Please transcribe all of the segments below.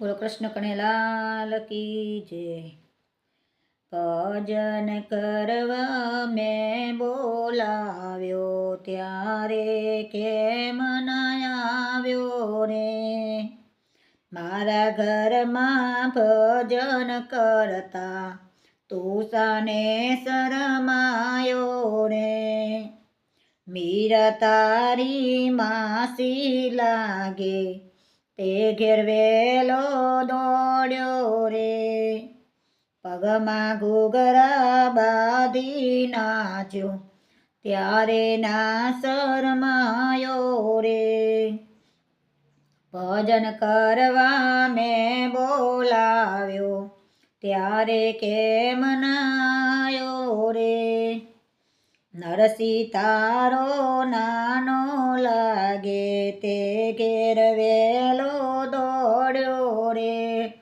બોલો કૃષ્ણ કણેલાલ કી જય. ભજન કરવા મેં બોલાવ્યો ત્યારે કેમ ના આવ્યો રે મારા ઘરમાં ભજન કરતા તું સાને શરમાયો રે મીરા તારી માસી લાગે તે ઘેર વેલો દોડ્યો રે. પગમાં ઘૂઘરા બાંધી નાચ્યો. ત્યારે ના શરમાયો રે. ભજન કરવા મેં બોલાવ્યો. ત્યારે કેમ રે નરસિંહ તારો નાનો લાગે તે ઘેર વેલો દોડ્યો રે.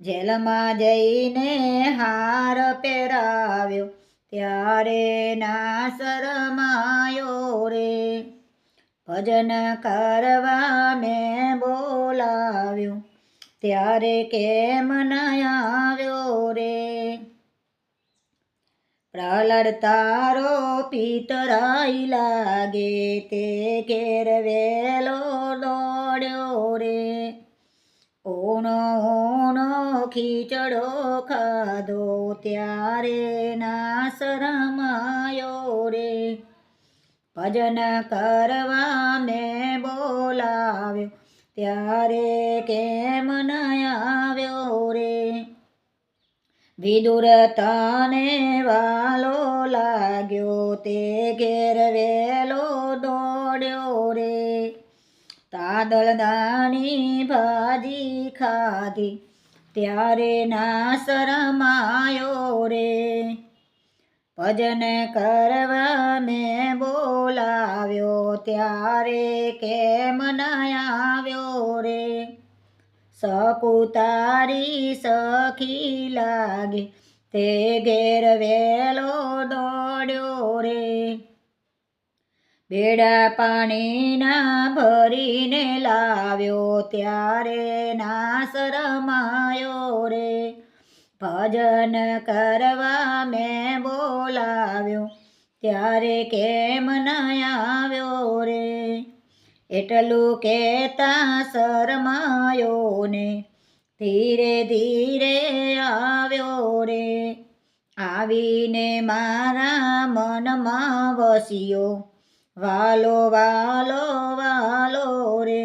જેલમાં જઈને હાર પહેરાવ્યો, ત્યારે ના શરમાયો રે. ભજન કરવા મેં બોલાવ્યું, ત્યારે કેમ ન આવ્યો રે? પ્રહલાદ તારો પિતરાઈ લાગે તે કેર વેલો દોડ્યો રે. ઓનો ઓનો ખીચડો ખાધો ત્યારે ના શરમાયો રે. ભજન કરવા મેં બોલાવ્યો ત્યારે કેમ વિદુર તને વાલો લાગ્યો તે ઘેર વેલો દોડ્યો રે. તાદળ દાણી ભાજી ખાધી, ત્યારે ના શરમાયો રે. ભજન કરવા મેં બોલાવ્યો, ત્યારે કેમ ન આવ્યો રે સકુતારી સખી લાગે. તે ઘેર વેલો દોડ્યો રે. બેડા પાણીના ભરીને લાવ્યો ત્યારે ના શરમાયો રે. ભજન કરવા મેં બોલાવ્યો ત્યારે કેમ ન આવ્યો રે? એટલું કહેતા શરમાયો ને ધીરે ધીરે આવ્યો રે આવીને મારા મનમાં વસ્યો, વાલો વાલો વાલો રે,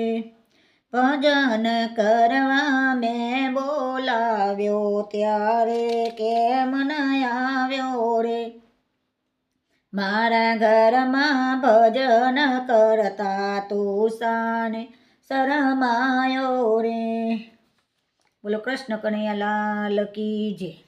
ભજન કરવા મેં બોલાવ્યો, ત્યારે કેમ ન આવ્યો રે? મારા ઘરમાં ભજન કરતા તું સાને શરમાયો રે. બોલો કૃષ્ણ કનૈયા લાલ કી જય.